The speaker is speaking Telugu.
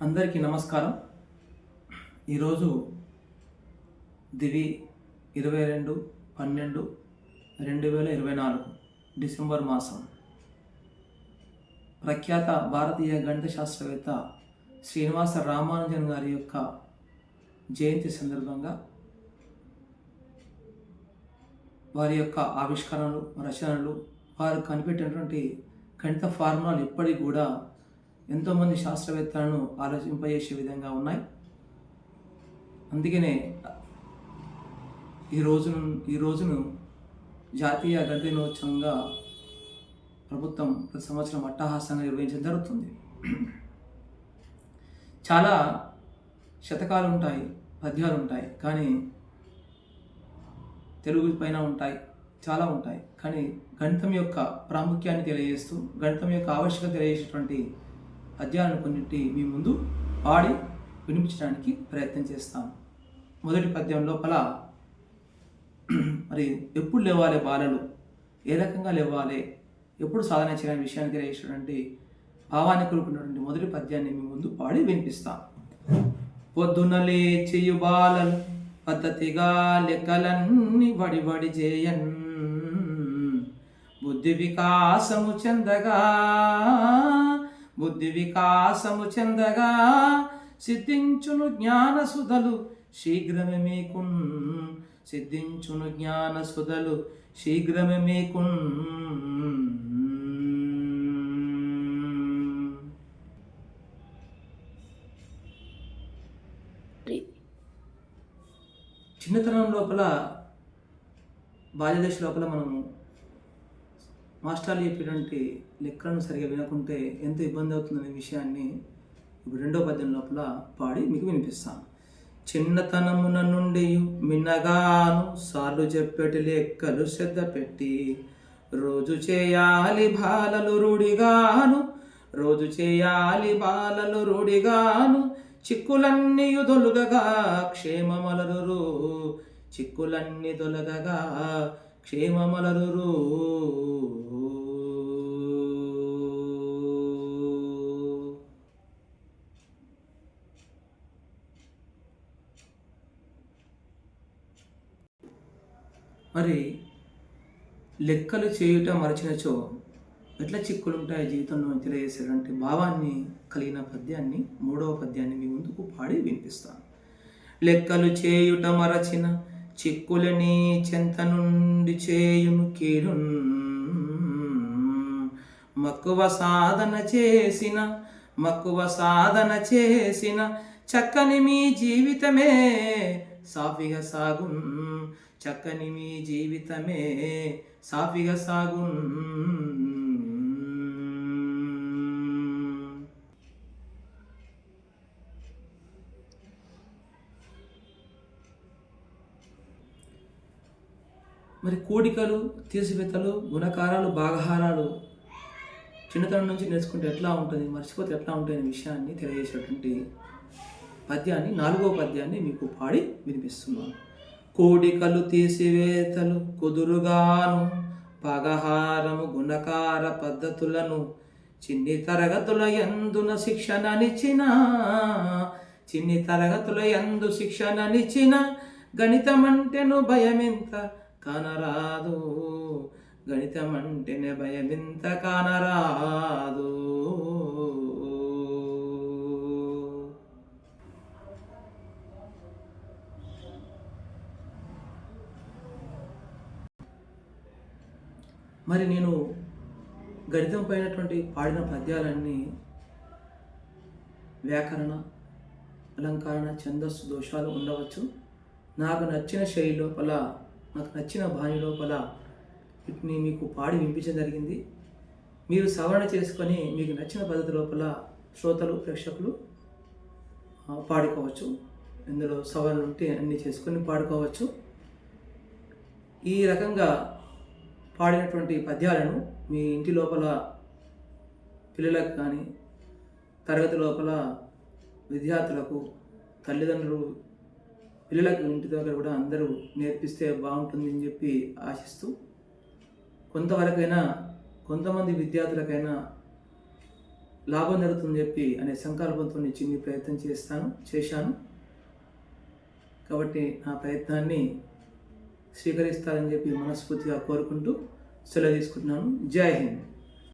అందరికీ నమస్కారం. ఈరోజు దివి ఇరవై రెండు పన్నెండు రెండు వేల ఇరవై నాలుగు డిసెంబర్ మాసం. ప్రఖ్యాత భారతీయ గణిత శాస్త్రవేత్త శ్రీనివాస రామానుజన్ గారి యొక్క జయంతి సందర్భంగా వారి యొక్క ఆవిష్కరణలు రచనలు వారు కనిపెట్టినటువంటి గణిత ఫార్ములాలు ఇప్పటికి కూడా ఎంతోమంది శాస్త్రవేత్తలను ఆలోచింపజేసే విధంగా ఉన్నాయి. అందుకనే ఈ రోజును ఈ రోజును జాతీయ గణిత దినోత్సవంగా ప్రభుత్వం ప్రతి సంవత్సరం అట్టహాసంగా నిర్వహించడం జరుగుతుంది. చాలా శతకాలు ఉంటాయి పద్యాలు ఉంటాయి కానీ తెలుగు పైన ఉంటాయి చాలా ఉంటాయి. కానీ గణితం యొక్క ప్రాముఖ్యాన్ని తెలియజేస్తూ గణితం యొక్క ఆవశ్యకత తెలియజేసేటువంటి పద్యాలను కొన్నింటి మీ ముందు పాడి వినిపించడానికి ప్రయత్నం చేస్తాను మొదటి పద్యం లోపల మరి ఎప్పుడు లేవాలి బాలలు? ఏ రకంగా లేవాలి? ఎప్పుడు సాధన చేయాలని విషయాన్ని తెలియజేసేటువంటి భావాన్ని కొలుకున్నటువంటి మొదటి పద్యాన్ని మీ ముందు పాడి వినిపిస్తాం. పొద్దున లేచియు బాలలు పద్ధతిగా లెక్కలన్నీ వడి చేయన్. బుద్ధి వికాసము చెందగా బుద్ధి వికాసము చెందగా సిద్ధించును జ్ఞాన సుధలు శీఘ్రమే మీకున్. సిద్ధించును జ్ఞాన సుధలు శీఘ్రమే మీకున్. చిన్నతనం లోపల బాల్యదశ లోపల మనము మాస్టర్లు చెప్పేటువంటి లెక్కలను సరిగా వినకుంటే ఎంత ఇబ్బంది అవుతుందనే విషయాన్ని ఇప్పుడు రెండో పద్యం లోపల పాడి మీకు వినిపిస్తాను. చిన్నతనమున నుండి మిన్నగాను సార్లు చెప్పేటి లెక్కలు శ్రద్ధ పెట్టి రోజు చేయాలి బాలలు రూడిగాను రోజు చేయాలి బాలలు రూడిగాను చిక్కులన్నీ దొలుగగా క్షేమమలరు చిక్కులన్నీ దొలగగా క్షేమమలరు మరి లెక్కలు చేయుట మరచినచో ఎట్లా చిక్కులుంటాయి జీవితంలో తెలియజేసేటువంటి భావాన్ని కలిగిన పద్యాన్ని మూడవ పద్యాన్ని మీ ముందుకు పాడి వినిపిస్తాను. లెక్కలు చేయుట మరచిన చిక్కులని చెంత నుండి చేయును కీడున్. మక్కువ సాధన చేసిన మక్కువ సాధన చేసిన చక్కని మీ జీవితమే సాఫీగా సాగున్. చక్కని మీ జీవితమే సాఫీగా సాగున్. మరి కోడికలు తీసివేతలు గుణకారాలు భాగహారాలు చిన్నతనం నుంచి నేర్చుకుంటే ఎట్లా ఉంటుంది మర్చిపోతే ఎట్లా ఉంటుంది అనే విషయాన్ని తెలియజేసేటువంటి పద్యాన్ని నాలుగో పద్యాన్ని మీకు పాడి వినిపిస్తున్నాను. కోడికలు తీసివేతలు కుదురుగాను పగహారము గుణకార పద్ధతులను చిన్ని తరగతుల ఎందున శిక్షణనిచ్చిన చిన్ని తరగతుల ఎందు శిక్షణనిచ్చిన గణితమంటెను భయమింత కానరాదు. గణితమంటేనే భయమింత కానరాదు. మరి నేను గణితం పైనటువంటి పాడిన పద్యాలన్నీ వ్యాకరణ అలంకరణ ఛందస్సు దోషాలు ఉండవచ్చు. నాకు నచ్చిన శైలి లోపల నాకు నచ్చిన బాణి లోపల వీటిని మీకు పాడి వినిపించడం జరిగింది. మీరు సవరణ చేసుకొని మీకు నచ్చిన పద్ధతి లోపల శ్రోతలు ప్రేక్షకులు పాడుకోవచ్చు. ఇందులో సవరణ ఉంటే అన్నీ చేసుకొని పాడుకోవచ్చు. ఈ రకంగా పాడినటువంటి పద్యాలను మీ ఇంటి లోపల పిల్లలకు కానీ తరగతి లోపల విద్యార్థులకు తల్లిదండ్రులు పిల్లలకు ఇంటి దగ్గర కూడా అందరూ నేర్పిస్తే బాగుంటుంది అని చెప్పి ఆశిస్తూ కొంతవరకైనా కొంతమంది విద్యార్థులకైనా లాభం జరుగుతుందని చెప్పి అనే సంకల్పంతో నేను చిన్ని ప్రయత్నం చేస్తాను చేశాను. కాబట్టి నా ప్రయత్నాన్ని స్వీకరిస్తారని చెప్పి మనస్ఫూర్తిగా కోరుకుంటూ సెలవు తీసుకుంటున్నాను. జై హింద్.